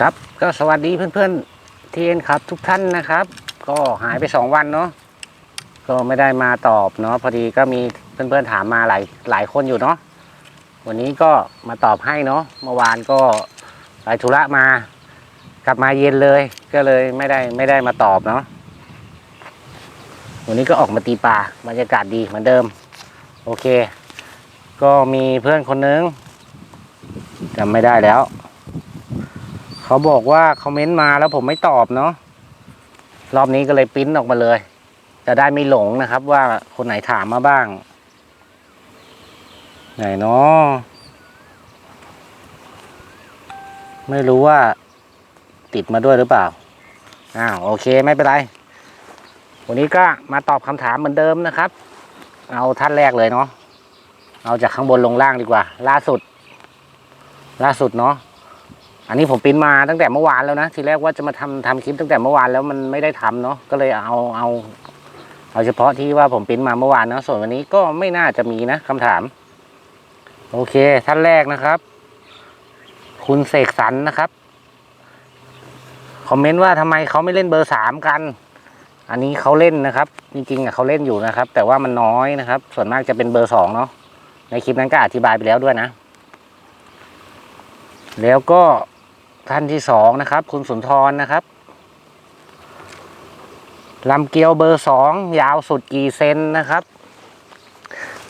ครับก็สวัสดีเพื่อนๆทีเอ็นครับ ทุกท่านนะครับ ก็หายไปสองวันเนาะก็ไม่ได้มาตอบเนาะพอดีก็มีเพื่อนๆถามมาหลายหลายคนอยู่เนาะวันนี้ก็มาตอบให้เนาะเมื่อวานก็ไปธุระมากลับมาเย็นเลย ก็เลยไม่ได้ไม่ได้มาตอบเนาะวันนี้ก็ออกมาตีปลาบรรยากาศดีเหมือนเดิม โอเค ก็มีเพื่อนคนนึงจำไม่ได้แล้ว เขาบอกว่าคอมเมนต์มาแล้วผมไม่ตอบเนาะรอบนี้ก็เลยปิ้นออกมาเลย จะได้ไม่หลงนะครับว่าคนไหนถามมาบ้าง ไหนเนาะไม่รู้ว่า ติดมาด้วยหรือเปล่าอ้าวโอเคไม่เป็นไร วันนี้ก็มาตอบคำถามเหมือนเดิมนะครับ เอาท่านแรกเลยเนาะเอาจากข้างบนลงล่างดีกว่า ล่าสุด ล่าสุดเนาะอันนี้ผมปริ้นมาตั้งแต่เมื่อวานแล้วนะทีแรกว่าจะมาทำทำคลิปตั้งแต่เมื่อวานแล้วมันไม่ได้ทำเนาะก็เลยเอาเอาเอาเฉพาะที่ว่าผมปริ้นมาเมื่อวานเนาะส่วนวันนี้ก็ไม่น่าจะมีนะคำถาม โอเค ท่านแรกนะครับ คุณเสกสรรนะครับคอมเมนต์ว่าทำไมเขาไม่เล่นเบอร์สามกัน อันนี้เขาเล่นนะครับจริงๆอะเขาเล่นอยู่นะครับ แต่ว่ามันน้อยนะครับ ส่วนมากจะเป็นเบอร์สองเนาะในคลิปนั้นก็อธิบายไปแล้วด้วยนะ แล้วก็ท่านที่สองนะครับ คุณสุนทรนะครับลำเกลียวเบอร์สองยาวสุดกี่เซนนะครับ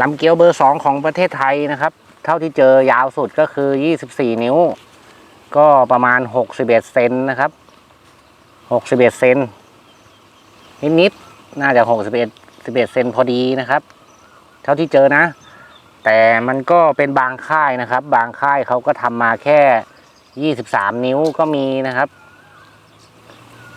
ลำเกลียวเบอร์สองของประเทศไทยนะครับ เท่าที่เจอยาวสุดก็คือยี่สิบสี่นิ้ว ก็ประมาณหกสิบเอ็ดเซนนะครับหกสิบเอ็ดเซน นิดๆน่าจะหกสิบเอ็ดสิบเอ็ดเซนพอดีนะครับ เท่าที่เจอนะ แต่มันก็เป็นบางค่ายนะครับ บางค่ายเขาก็ทำมาแค่23นิ้วก็มีนะครับ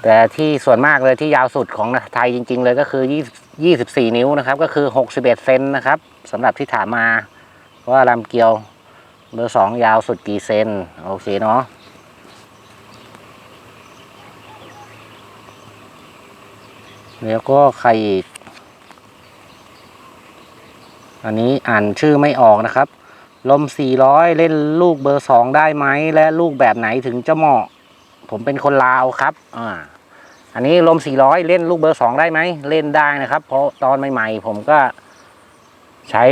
แต่ที่ส่วนมากเลยที่ยาวสุดของไทยจริง ๆ เลยก็คือ20 24นิ้วนะครับ ก็คือ61เซนนะครับสำหรับที่ถามมาว่าลำเกียวเบอร์สองยาวสุดกี่เซนโอเคเนาะ แล้วก็ใครอีก อันนี้อ่านชื่อไม่ออกนะครับ ลม 400 เล่นลูกเบอร์ 2 ได้ไหม และลูกแบบไหนถึงจะเหมาะ ผมเป็นคนลาวครับ อ่า อันนี้ลม 400 เล่นลูกเบอร์ 2 ได้ไหม เล่นได้นะครับ เพราะตอนใหม่ๆ ผมก็ใช้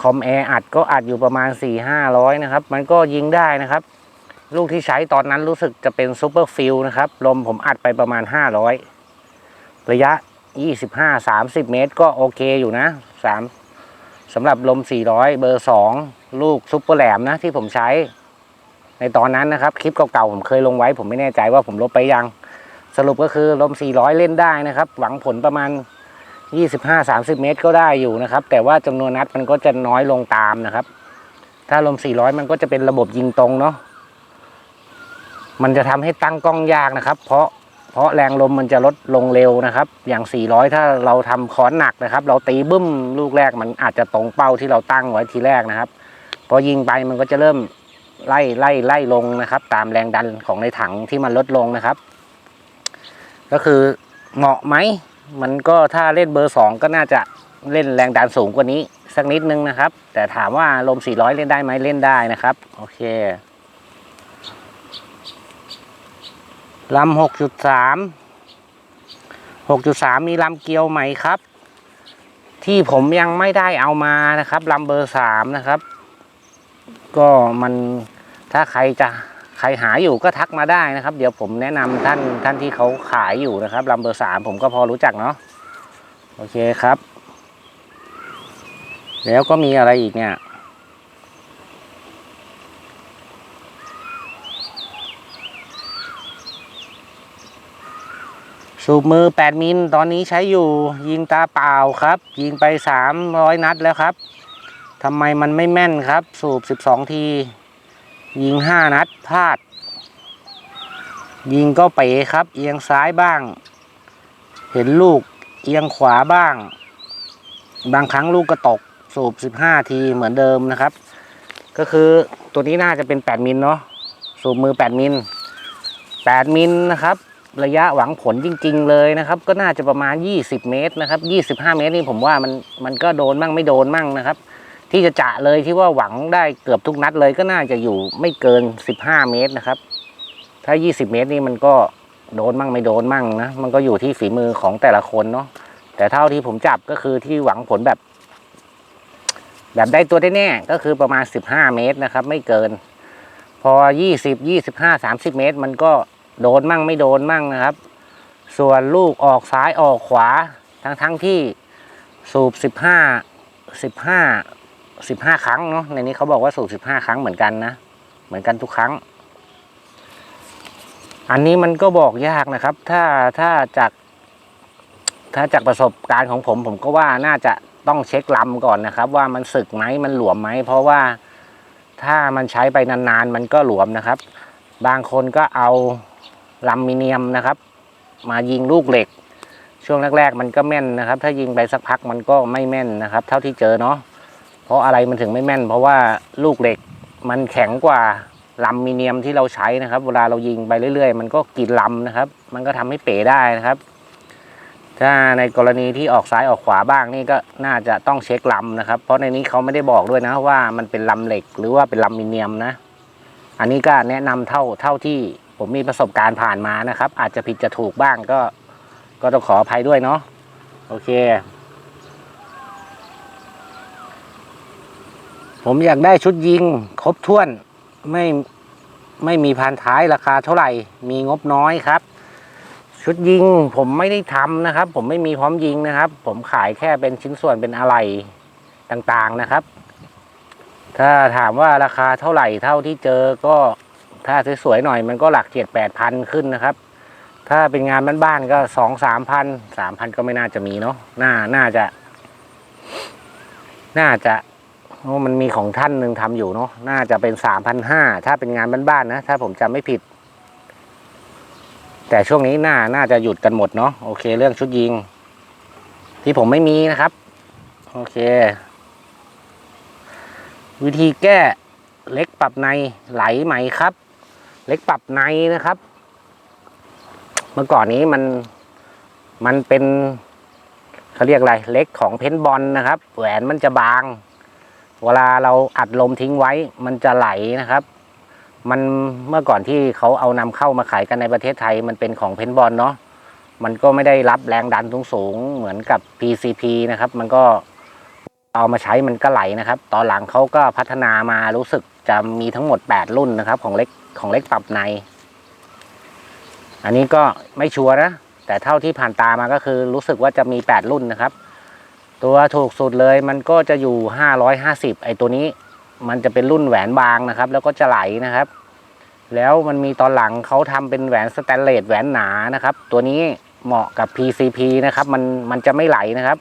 คอมแอร์อัดก็อัดอยู่ประมาณ 4-500 นะครับ มันก็ยิงได้นะครับลูกที่ใช้ตอนนั้นรู้สึกจะเป็นซูเปอร์ฟิลนะครับ ลมผมอัดไปประมาณ 500 ระยะ 25-30 เมตรก็โอเคอยู่นะ3สำหรับลม 400 เบอร์ 2 ลูกซุปเปอร์แหลมนะที่ผมใช้ ในตอนนั้นนะครับ คลิปเก่าๆ ผมเคยลงไว้ ผมไม่แน่ใจว่าผมลบไปยัง สรุปก็คือลม 400 เล่นได้นะครับ หวังผลประมาณ 25-30 เมตรก็ได้อยู่นะครับ แต่ว่าจำนวนนัดมันก็จะน้อยลงตามนะครับ ถ้าลม 400 มันก็จะเป็นระบบยิงตรงเนาะมันจะทำให้ตั้งกล้องยากนะครับ เพราะ เพราะแรงลมมันจะลดลงเร็วนะครับ อย่าง 400 ถ้าเราทำค้อนหนักนะครับ เราตีบึ้มลูกแรกมันอาจจะตรงเป้าที่เราตั้งไว้ทีแรกนะครับ พอยิงไปมันก็จะเริ่มไล่ไล่ไล่ลงนะครับ ตามแรงดันของในถังที่มันลดลงนะครับ ก็คือเหมาะไหมมันก็ถ้าเล่นเบอร์สองก็น่าจะเล่นแรงดันสูงกว่านี้สักนิดนึงนะครับ แต่ถามว่าลม 400 เล่นได้ไหมเล่นได้นะครับ โอเค ลำหกจุดสามหกจุดสามมีลำเกลียวไหม่ครับ ที่ผมยังไม่ได้เอามานะครับลำเบอร์สามนะครับ ก็มันถ้าใครจะใครหาอยู่ก็ทักมาได้นะครับ เดี๋ยวผมแนะนำท่านท่านที่เขาขายอยู่นะครับลำเบอร์สามผมก็พอรู้จักเนาะโอเคครับ แล้วก็มีอะไรอีกเนี่ย สูบมือ 8 มิลตอนนี้ใช้อยู่ยิงตาเปล่าครับ ยิงไป 300 นัดแล้วครับทำไมมันไม่แม่นครับ สูบ 12 ที ยิง 5 นัดพลาด ยิงก็เป๋ครับ เอียงซ้ายบ้าง เห็นลูกเอียงขวาบ้าง บางครั้งลูกก็ตก สูบ 15 ทีเหมือนเดิมนะครับ ก็คือตัวนี้น่าจะเป็น 8 มิลเนาะสูบมือ 8 มิล 8 มิลนะครับ ระยะหวังผลจริง ๆ เลยนะครับ ก็น่าจะประมาณ 20 เมตรนะครับ25 เมตรนี่ผมว่ามันมันก็โดนมั่งไม่โดนมั่งนะครับ ที่จะจะเลยที่ว่าหวังได้เกือบทุกนัดเลยก็น่าจะอยู่ไม่เกิน 15 เมตรนะครับ ถ้า 20 เมตรนี่มันก็โดนมั่งไม่โดนมั่งนะมันก็อยู่ที่ฝีมือของแต่ละคนเนาะแต่เท่าที่ผมจับก็คือที่หวังผลแบบ แบบได้ตัวได้แน่ก็คือประมาณ 15 เมตรนะครับ ไม่เกิน พอ 20 25 30 เมตร มันก็ โดนมั่งไม่โดนมั่งนะครับ ส่วนลูกออกซ้ายออกขวาทั้งทั้งที่สูบ 15 15 15 ครั้งเนาะในนี้เขาบอกว่าสูบ 15 ครั้งเหมือนกันนะ เหมือนกันทุกครั้ง อันนี้มันก็บอกยากนะครับ ถ้าถ้าจากถ้าจากประสบการณ์ของผมผมก็ว่าน่าจะต้องเช็คลำก่อนนะครับ ว่ามันสึกไหมมันหลวมไหมเพราะว่าถ้ามันใช้ไปนานๆ มันก็หลวมนะครับ บางคนก็เอา ลัมมิเนียมนะครับ มายิงลูกเหล็ก ช่วงแรกๆมันก็แม่นนะครับ ถ้ายิงไปสักพักมันก็ไม่แม่นนะครับ เท่าที่เจอเนาะเพราะอะไรมันถึงไม่แม่น เพราะว่าลูกเหล็กมันแข็งกว่าลัมมิเนียมที่เราใช้นะครับ เวลาเรายิงไปเรื่อย ๆ มันก็กินลำนะครับ มันก็ทำให้เป๋ได้นะครับ ถ้าในกรณีที่ออกซ้ายออกขวาบ้างนี่ก็น่าจะต้องเช็คลำนะครับ เพราะในนี้เขาไม่ได้บอกด้วยนะว่ามันเป็นลำเหล็ก หรือว่าเป็นลำมิเนียมนะ อันนี้ก็แนะนำเท่าเท่าที่ ผมมีประสบการณ์ผ่านมานะครับ อาจจะผิดจะถูกบ้างก็ ก็ต้องขออภัยด้วยเนาะโอเค ผมอยากได้ชุดยิงครบถ้วนไม่ไม่มีพันท้ายราคาเท่าไหร่ มีงบน้อยครับ ชุดยิงผมไม่ได้ทำนะครับ ผมไม่มีพร้อมยิงนะครับ ผมขายแค่เป็นชิ้นส่วนเป็นอะไรต่างๆนะครับ ถ้าถามว่าราคาเท่าไหร่เท่าที่เจอก็ ถ้าสวยๆหน่อยมันก็หลักเจ็ดแปดพันขึ้นนะครับ ถ้าเป็นงานบ้านๆก็สองสามพันสามพันก็ไม่น่าจะมีเนาะน่าน่าจะ น่าจะมันมีของท่านหนึ่งทำอยู่เนาะน่าจะเป็นสามพันห้าถ้าเป็นงานบ้านๆนะถ้าผมจำไม่ผิด แต่ช่วงนี้น่าน่าจะหยุดกันหมดเนาะโอเค เรื่องชุดยิง ที่ผมไม่มีนะครับ โอเค วิธีแก้เล็กปรับในไหลไหมครับ เล็กปรับในนะครับ เมื่อก่อนนี้มันมันเป็นเขาเรียกอะไร เล็กของเพนบอลนะครับ แหวนมันจะบาง เวลาเราอัดลมทิ้งไว้ มันจะไหลนะครับ มันเมื่อก่อนที่เขาเอานำเข้ามาขายกันในประเทศไทย มันเป็นของเพนบอลเนาะมันก็ไม่ได้รับแรงดันสูงๆเหมือนกับ PCP นะครับ มันก็เอามาใช้มันก็ไหลนะครับ ตอนหลังเขาก็พัฒนามารู้สึกจะมีทั้งหมด 8 รุ่นนะครับ ของเล็ก ของเล็กปรับใน อันนี้ก็ไม่ชัวร์นะ แต่เท่าที่ผ่านตามาก็คือรู้สึกว่าจะมี 8 รุ่นนะครับ ตัวถูกสุดเลยมันก็จะอยู่ 550 ไอตัวนี้มันจะเป็นรุ่นแหวนบางนะครับ แล้วก็จะไหลนะครับ แล้วมันมีตอนหลังเขาทำเป็นแหวนสแตนเลสแหวนหนานะครับ ตัวนี้เหมาะกับ PCP นะครับ มันมันจะไม่ไหลนะครับ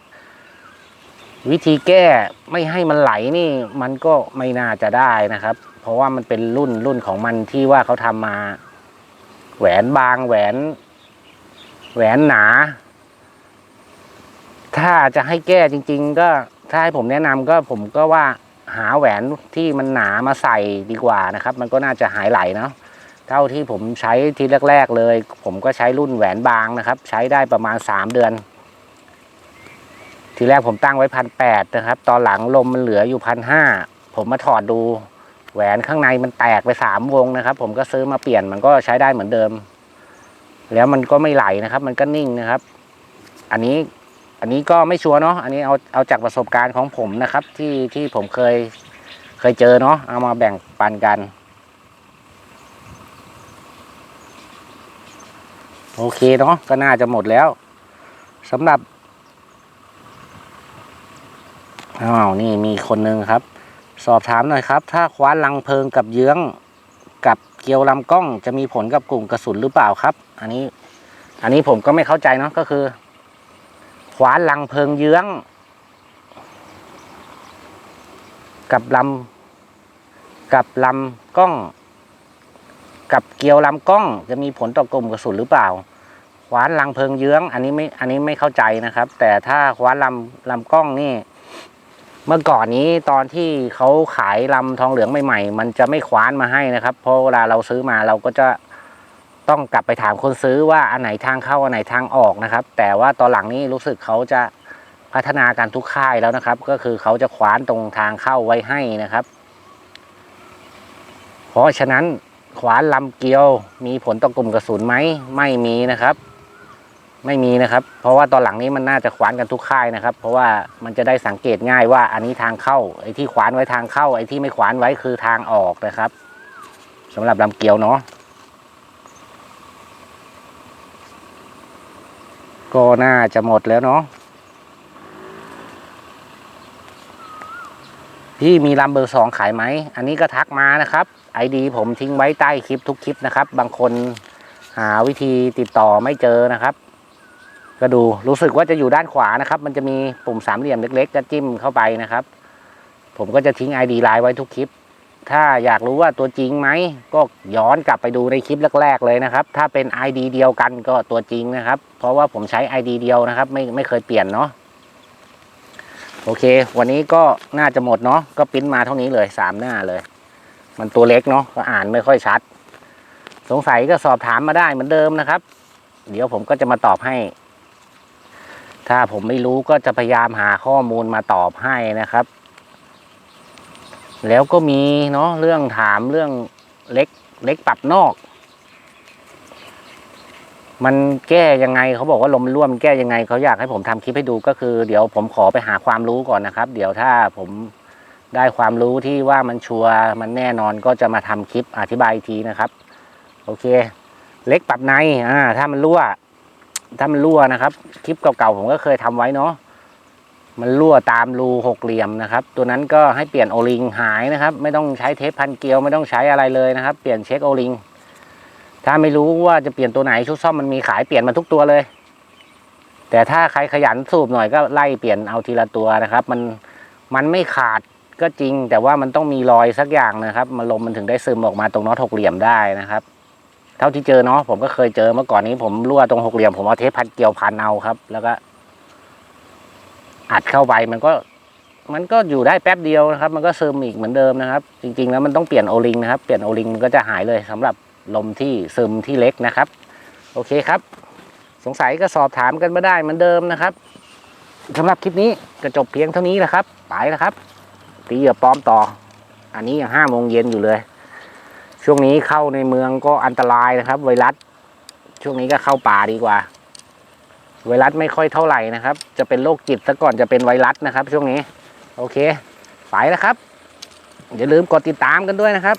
วิธีแก้ไม่ให้มันไหลนี่ มันก็ไม่น่าจะได้นะครับ ราะว่ามันเป็นรุ่นรุ่นของมันที่ว่าเขาทำมา แหวนบางแหวน แหวนหนา ถ้าจะให้แก้จริง ๆ ก็ถ้าให้ผมแนะนำก็ผมก็ว่าหาแหวนที่มันหนามาใส่ดีกว่านะครับ มันก็น่าจะหายไหลเนาะเท่าที่ผมใช้ทีแรก ๆ เลย ผมก็ใช้รุ่นแหวนบางนะครับ ใช้ได้ประมาณสามเดือน ทีแรกผมตั้งไว้พันแปดนะครับ ตอนหลังลมมันเหลืออยู่พันห้าผมมาถอดดู แหวนข้างในมันแตกไปสามวงนะครับ ผมก็ซื้อมาเปลี่ยนมันก็ใช้ได้เหมือนเดิม แล้วมันก็ไม่ไหลนะครับ มันก็นิ่งนะครับ อันนี้อันนี้ก็ไม่ชัวร์เนาะอันนี้เอาเอาจากประสบการณ์ของผมนะครับ ที่ที่ผมเคยเคยเจอเนาะเอามาแบ่งปันกัน โอเคเนาะก็น่าจะหมดแล้วสำหรับอ้าวนี่มีคนหนึ่งครับ สอบถามหน่อยครับ ถ้าคว้านลังเพลิงกับเยื้องกับเกลียวลำกล้อง จะมีผลกับกลุ่มกระสุนหรือเปล่าครับ อันนี้ อันนี้ผมก็ไม่เข้าใจเนาะก็คือขวานลังเพลิงเยื้อง กับลำกับลำกล้อง กับเกลียวลำกล้อง จะมีผลต่อกลุ่มกระสุนหรือเปล่าขวานลังเพลิงเยื้อง อันนี้ไม่อันนี้ไม่เข้าใจนะครับ แต่ถ้าขวานลำลำกล้องนี่ เมื่อก่อนนี้ตอนที่เขาขายลำทองเหลืองใหม่ๆ มันจะไม่คว้านมาให้นะครับ เพราะเวลาเราซื้อมาเราก็จะต้องกลับไปถามคนซื้อว่าอันไหนทางเข้าอันไหนทางออกนะครับ แต่ว่าตอนหลังนี้รู้สึกเขาจะพัฒนาการทุกค่ายแล้วนะครับ ก็คือเขาจะขวานตรงทางเข้าไว้ให้นะครับ เพราะฉะนั้นขวานลำเกลียวมีผลต่อกลุ่มกระสุนไหมไม่มีนะครับ ไม่มีนะครับ เพราะว่าตอนหลังนี้มันน่าจะขวานกันทุกค่ายนะครับ เพราะว่ามันจะได้สังเกตง่ายว่าอันนี้ทางเข้าไอ้ที่ขวานไว้ทางเข้า ไอ้ที่ไม่ขวานไว้คือทางออกนะครับสำหรับลำเกียวเนาะก็น่าจะหมดแล้วเนาะพี่มีลำเบอร์สองขายไหม อันนี้ก็ทักมานะครับไอดีผมทิ้งไว้ใต้คลิปทุกคลิปนะครับ บางคนหาวิธีติดต่อไม่เจอนะครับ ก็ดูรู้สึกว่าจะอยู่ด้านขวานะครับ มันจะมีปุ่มสามเหลี่ยมเล็กๆจะจิ้มเข้าไปนะครับ ผมก็จะทิ้ง ID ไลน์ไว้ทุกคลิป ถ้าอยากรู้ว่าตัวจริงไหม ก็ย้อนกลับไปดูในคลิปแรก ๆ เลยนะครับ ถ้าเป็น ID เดียวกันก็ตัวจริงนะครับ เพราะว่าผมใช้ ID เดียวนะครับ ไม่ไม่เคยเปลี่ยนเนาะโอเค วันนี้ก็น่าจะหมดเนาะก็ปิ้นมาเท่านี้เลยสามหน้าเลย มันตัวเล็กเนาะก็อ่านไม่ค่อยชัด สงสัยก็สอบถามมาได้เหมือนเดิมนะครับ เดี๋ยวผมก็จะมาตอบให้ ถ้าผมไม่รู้ก็จะพยายามหาข้อมูลมาตอบให้นะครับ แล้วก็มีเนาะเรื่องถามเรื่องเล็กเล็กปรับนอก มันแก้ยังไงเขาบอกว่าลมร่วมนแก้ยังไงเขาอยากให้ผมทำคลิปให้ดูก็คือ เดี๋ยวผมขอไปหาความรู้ก่อนนะครับ เดี๋ยวถ้าผมได้ความรู้ที่ว่ามันชัวร์มันแน่นอนก็จะมาทำคลิปอธิบายทีนะครับ โอเค เล็กปรับในอ่าถ้ามันรั่ว ถ้ามันรั่วนะครับ คลิปเก่าๆผมก็เคยทำไว้เนาะมันรั่วตามรูหกเหลี่ยมนะครับ ตัวนั้นก็ให้เปลี่ยนโอลิงหายนะครับ ไม่ต้องใช้เทปพันเกลียวไม่ต้องใช้อะไรเลยนะครับ เปลี่ยนเช็คโอลิงถ้าไม่รู้ว่าจะเปลี่ยนตัวไหนชุดซ่อมมันมีขายเปลี่ยนมาทุกตัวเลย แต่ถ้าใครขยันสูบหน่อยก็ไล่เปลี่ยนเอาทีละตัวนะครับ มันมันไม่ขาดก็จริง แต่ว่ามันต้องมีรอยสักอย่างนะครับ มันลมมันถึงได้ซึมออกมาตรงน็อตหกเหลี่ยมได้นะครับ เท่าที่เจอเนาะผมก็เคยเจอเมื่อก่อนนี้ ผมรั่วตรงหกเหลี่ยมผมเอาเทปพันเกลียวพันเอาครับ แล้วก็อัดเข้าไปมันก็ มันก็อยู่ได้แป๊บเดียวนะครับ มันก็ซึมอีกเหมือนเดิมนะครับ จริง ๆ แล้วมันต้องเปลี่ยนโอลิงนะครับ เปลี่ยนโอลิงมันก็จะหายเลยสำหรับลมที่ซึมที่เล็กนะครับ โอเคครับ สงสัยก็สอบถามกันมาได้เหมือนเดิมนะครับสำหรับคลิปนี้ก็จบเพียงเท่านี้แหละครับ ไปแล้วครับ ตีเหยื่อปลอมต่อ อันนี้ยังห้าโมงเย็นอยู่เลย ช่วงนี้เข้าในเมืองก็อันตรายนะครับ ไวรัส ช่วงนี้ก็เข้าป่าดีกว่า ไวรัสไม่ค่อยเท่าไหร่นะครับ จะเป็นโรคจิตซะก่อนจะเป็นไวรัสนะครับ ช่วงนี้ โอเค ไปแล้วครับอย่าลืมกดติดตามกันด้วยนะครับ